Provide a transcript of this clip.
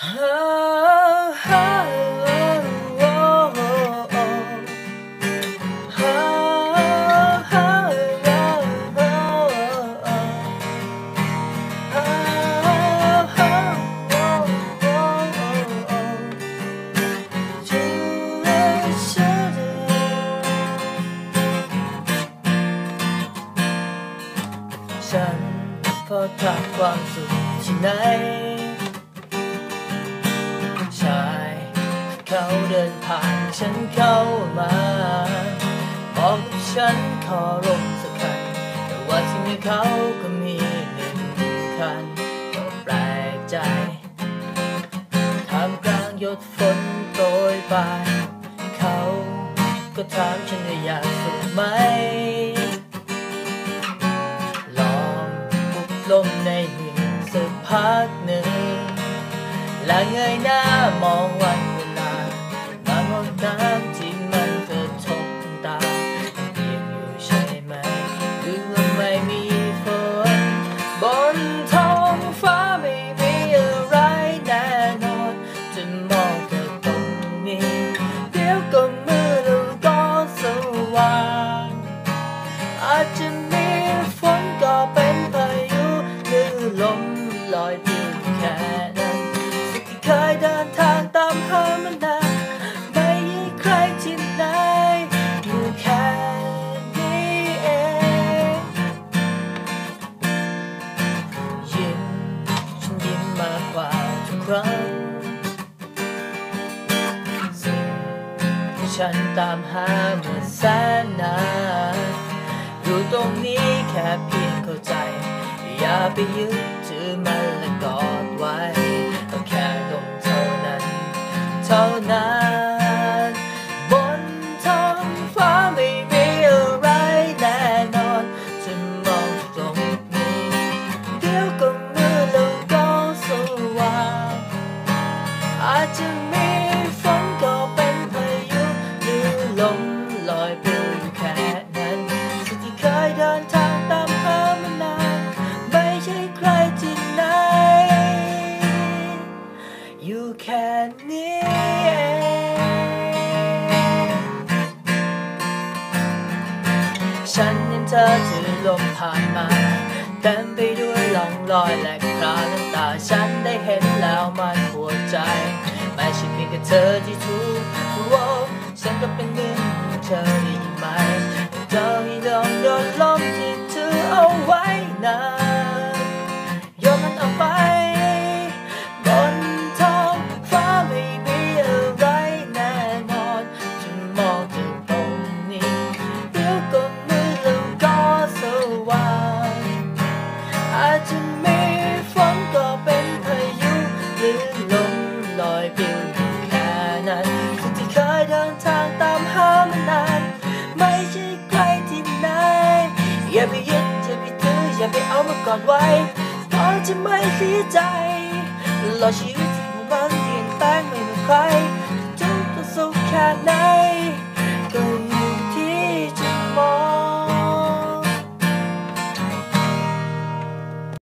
ฉันพอทำความสุขที่ไหน ดินผ่านฉันเข้ามา บอกกับฉันขอลงสักคัน แต่ว่าที่มือเขาก็มีหนึ่งคันก็แปลกใจท่ามกลางหยดฝนโปรยปลายเขาก็ถามฉันว่าอยากสุขไหม ลองบุกลมในหินสักพักหนึ่งและเงยหน้ามองวัน อาจจะมีฝนก็เป็นพายุหรือลมลอยเพียงแค่นั้นสิ่งที่เคยเดินทางตามหามานานไม่มีใครที่ไหนอยู่แค่นี้เองยิ้มฉันยิ้มมากกว่าทุกครั้งสิ่งที่ฉันตามหาเมื่อแส อย่ เธอถือลมผ่านมาเต็มไปด้วยล่องลอยและคราและตาฉันได้เห็นแล้วมันปวดใจ ไม่ใช่เพียงแค่เธอที่ทุกข์ฉันก็เป็น กอดไว้เพราะจะไม่เสียใจตลอชีวิตที่มันเปลี่ยนแปลงไม่เหมือนใครทุกข์กสุขแค่ไหน